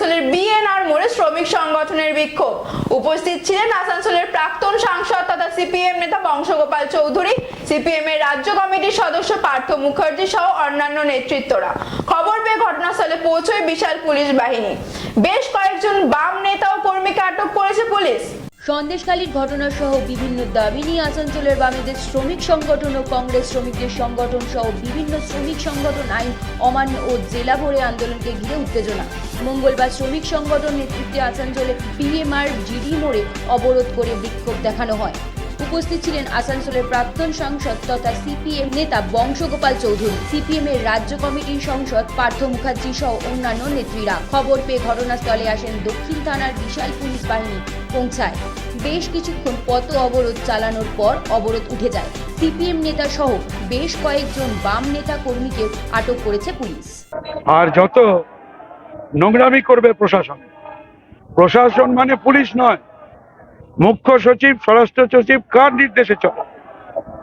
আসানসোলের বিএনআর মোড়ে শ্রমিক সংগঠনের বিক্ষোভ। উপস্থিত ছিলেন আসানসোলের প্রাক্তন সাংসদ তথা সিপিএম নেতা বংশগোপাল চৌধুরী, সিপিএম এর রাজ্য কমিটির সদস্য পার্থ মুখার্জি সহ অন্যান্য নেতৃত্বরা। খবর পেয়ে ঘটনাস্থলে পৌঁছয় বিশাল পুলিশ বাহিনী। বেশ কয়েকজন বাম নেতা ও কর্মীকে আটক করেছে পুলিশ। সন্দেশখালীর ঘটনা সহ বিভিন্ন দাবি নিয়ে আসানসোলের বামেদের শ্রমিক সংগঠন ও কংগ্রেস শ্রমিকদের সংগঠন সহ বিভিন্ন শ্রমিক সংগঠন আইন অমান্য ও জেলা ভরে আন্দোলনকে ঘিরে উত্তেজনা। মঙ্গলবার শ্রমিক সংগঠন নেতৃত্বে আসানসোলে পিএমআর জিডি মোড়ে অবরোধ করে বিক্ষোভ দেখানো হয়। উপস্থিত ছিলেন আসানসোলের প্রাক্তন সাংসদ তথা সিপিএম নেতা বংশগোপাল চৌধুরী। সিপিএম এর রাজ্য কমিটির সংসদ পার্থ মুখার্জি সহ অন্যান্য নেত্রীরা। খবর পেয়ে ঘটনাস্থলে আসেন দক্ষিণ থানার বিশাল পুলিশ বাহিনী পৌঁছায়। বেশ কিছুক্ষণ পথ অবরোধ চালানোর পর অবরোধ উঠে যায়। সিপিএম নেতা সহ বেশ কয়েকজন বাম নেতা কর্মীকে আটক করেছে পুলিশ। আর যত নোংরামি করবে প্রশাসন প্রশাসন মানে পুলিশ নয় মুখ্য সচিব, স্বরাষ্ট্র সচিব, কার নির্দেশে চলে?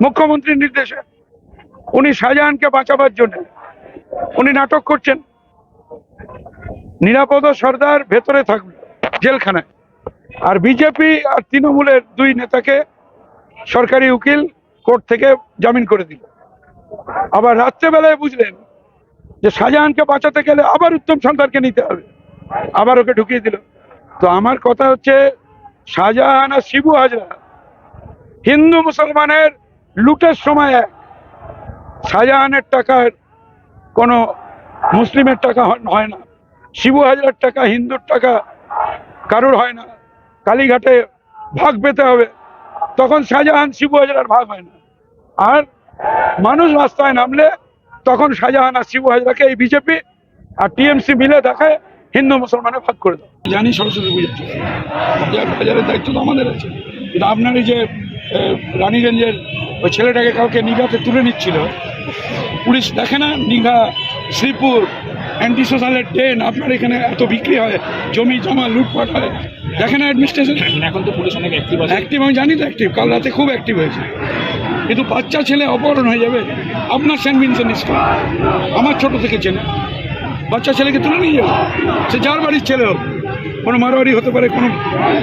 মুখ্যমন্ত্রীর নির্দেশে। উনি শাহজাহানকে বাঁচাবার জন্য। উনি নাটক করছেন। নিরাপদ সর্দার ভেতরে থাকবে, জেলখানায়। আর বিজেপি আর তৃণমূলের দুই নেতাকে সরকারি উকিল কোর্ট থেকে জামিন করে দিল। আবার রাত্রেবেলায় বুঝলেন যে শাহজাহানকে বাঁচাতে গেলে আবার উত্তম সন্তানকে নিতে হবে। আবার ওকে ঢুকিয়ে দিল। তো আমার কথা হচ্ছে শাহজাহান আর শিবু হাজরা, হিন্দু মুসলমানের লুটের সময় এক। শাহজাহানের টাকার কোনো মুসলিমের টাকা হয়- না। শিবু হাজরার টাকা হিন্দুর টাকা, কারোর হয় না। কালীঘাটে ভাগ পেতে হবে। তখন শাহজাহান শিবু হাজরার ভাগ হয় না। আর মানুষ রাস্তায় নামলে তখন শাহজাহান আর শিবু হাজরাকে এই বিজেপি আর টিএমসি মিলে দেখায়। হিন্দু মুসলমানে ভাগ করে দেয় জানি সরস্বতী পুজো বাজারের দায়িত্ব তো আমাদের আছে। কিন্তু আপনার এই যে রানীগঞ্জের ওই ছেলেটাকে কাউকে নিঘাতে তুলে নিচ্ছিল পুলিশ দেখে না? নিঘা শ্রীপুর অ্যান্টি সোশ্যালের ডেন আপনার এখানে এত বিক্রি হয় জমি জমা লুটপাট হয় দেখে না অ্যাডমিনিস্ট্রেশন এখন তো পুলিশ অনেক অ্যাক্টিভ আছে। অ্যাক্টিভ আমি জানি তো অ্যাক্টিভ কাল রাতে খুব অ্যাক্টিভ হয়েছে। কিন্তু বাচ্চা ছেলে অপহরণ হয়ে যাবে আপনার সেন্ট ভিনসেন্ট স্কুল আমার ছোট থেকে চেনে। বাচ্চা ছেলেকে তুলে নিয়ে যাবে সে যার বাড়ির ছেলে হোক কোনো মারোয়ারি হতে পারে কোনো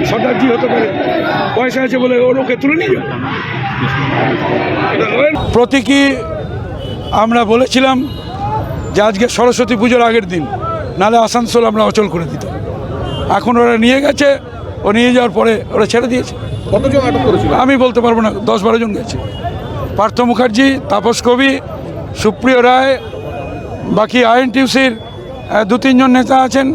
সর্দারজি হতে পারে পয়সা আছে বলে ওর ওকে তুলে নিয়ে যাবে প্রতীকী আমরা বলেছিলাম যে আজকে সরস্বতী পুজোর আগের দিন নালে আসানসোল আমরা অচল করে দিতাম। এখন ওরা নিয়ে গেছে ও নিয়ে যাওয়ার পরে ওরা ছেড়ে দিয়েছে। কতজন আটক করেছিল? আমি বলতে পারব না দশ বারো জন গেছে। পার্থ মুখার্জি তাপস কবি সুপ্রিয় রায় বাকি আইএনটিউসির দু তিনজন নেতা আছেন,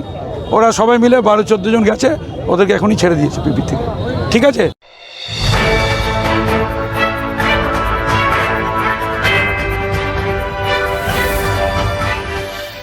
ওরা সবাই মিলে বারো চোদ্দ জন গেছে, ওদেরকে এখনই ছেড়ে দিয়েছে পিপি থেকে। ঠিক আছে?